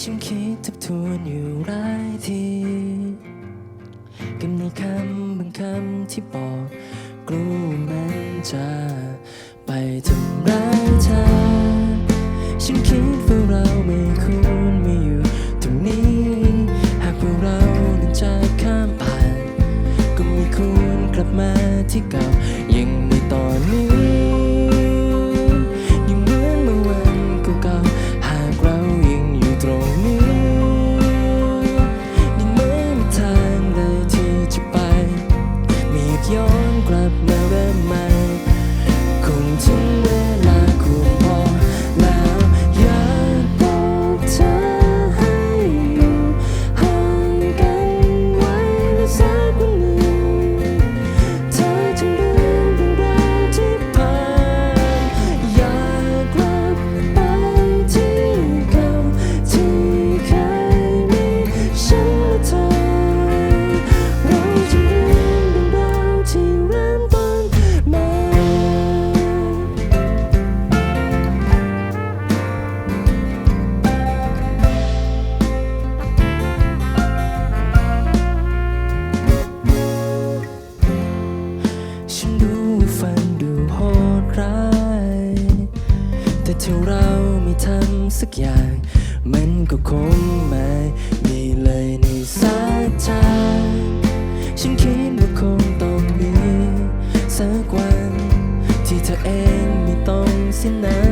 ฉันคิดทบทวนอยู่หลายทีกับในคำบางคำที่บอกกลัวมันจะไปทำร้ายเธอ ฉันคิดว่าเราไม่ควรมาอยู่ตรงนี้ หากพวกเรานั้นจะข้ามผ่าน ก็ไม่ควรกลับมาที่เก่ายัง สักอย่าง มันก็คงไม่มีเลยในสายตาฉันคิดว่าคงต้องมีสักวัน ที่เธอเองไม่ต้องเสียนน้ำ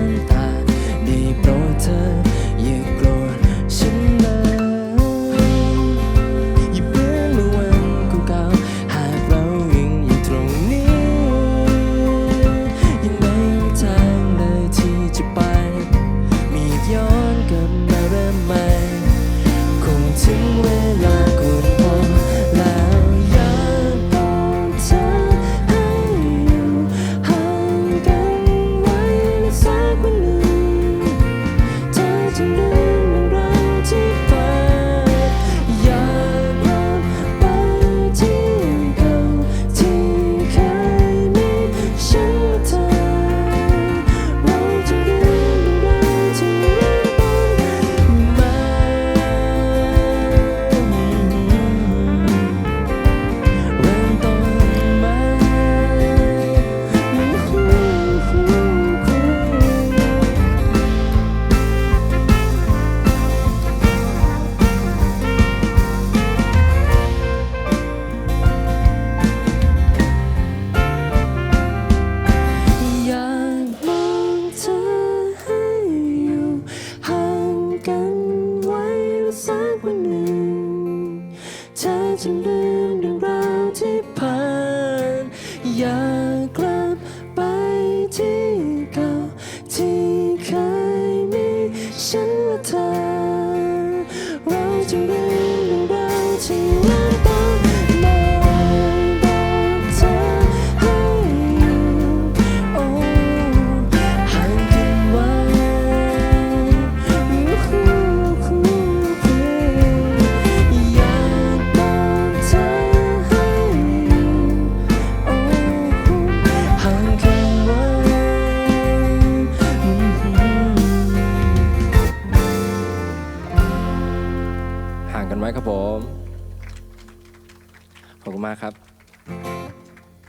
วันหนึ่งเธอจะลืมเรื่องราวที่ผ่านอยากกลับไปที่เก่าที่เคยมีฉันและเธอเราจะเริ่างกันไหมครับผม ขอบคุณมากครับ